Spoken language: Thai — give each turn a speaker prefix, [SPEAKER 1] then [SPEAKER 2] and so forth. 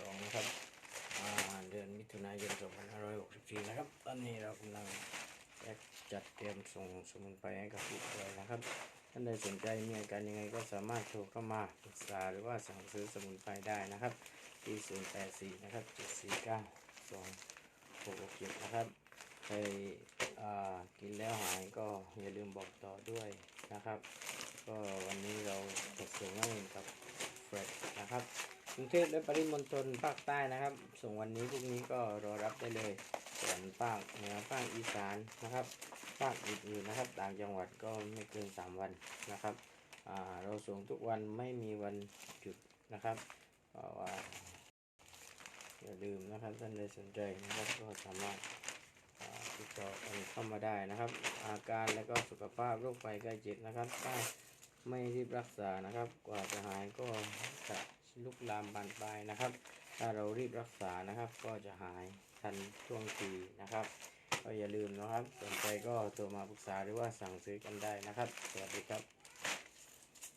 [SPEAKER 1] 2 นะครับเดือนมิถุนายน 2564 นะครับ ตอนนี้เรากำลังจัดเตรียมส่งสมุนไพรให้กับผู้ป่วยนะครับ ท่านใดสนใจมีอาการยังไงก็สามารถโทรเข้ามาปรึกษาหรือว่าสั่งซื้อสมุนไพรได้นะครับที่ 084 นะครับ 749 2667นะครับใครกินแล้วหายก็อย่าลืมบอกต่อด้วยนะครับ ก็วันนี้เราจะส่งให้กับเฟรดนะครับ กรุงเทพและปริมณฑลภาคใต้นะครับ ส่งวันนี้พรุ่งนี้ก็รอรับได้เลยส่วนภาคเหนือภาคอีสานนะครับภาคอื่นๆนะครับ ต่างจังหวัดก็ไม่เกิน 3 วันนะครับเราส่งทุกวันไม่มีวันหยุดนะครับเพราะว่าอย่าลืมนะครับท่านใดสนใจนะครับก็สามารถติดต่อกันเข้ามาได้นะครับ อาการและก็สุขภาพโรคภัยไข้เจ็บนะครับถ้าไม่รีบรักษานะครับ กว่าจะหายก็จะ ลุกลามบานปลายนะครับ ถ้าเรารีบรักษานะครับ ก็จะหายทันช่วงทีนะครับก็อย่าลืมนะครับสนใจก็โทรมาปรึกษาหรือว่าสั่งซื้อกันได้นะครับ สวัสดีครับ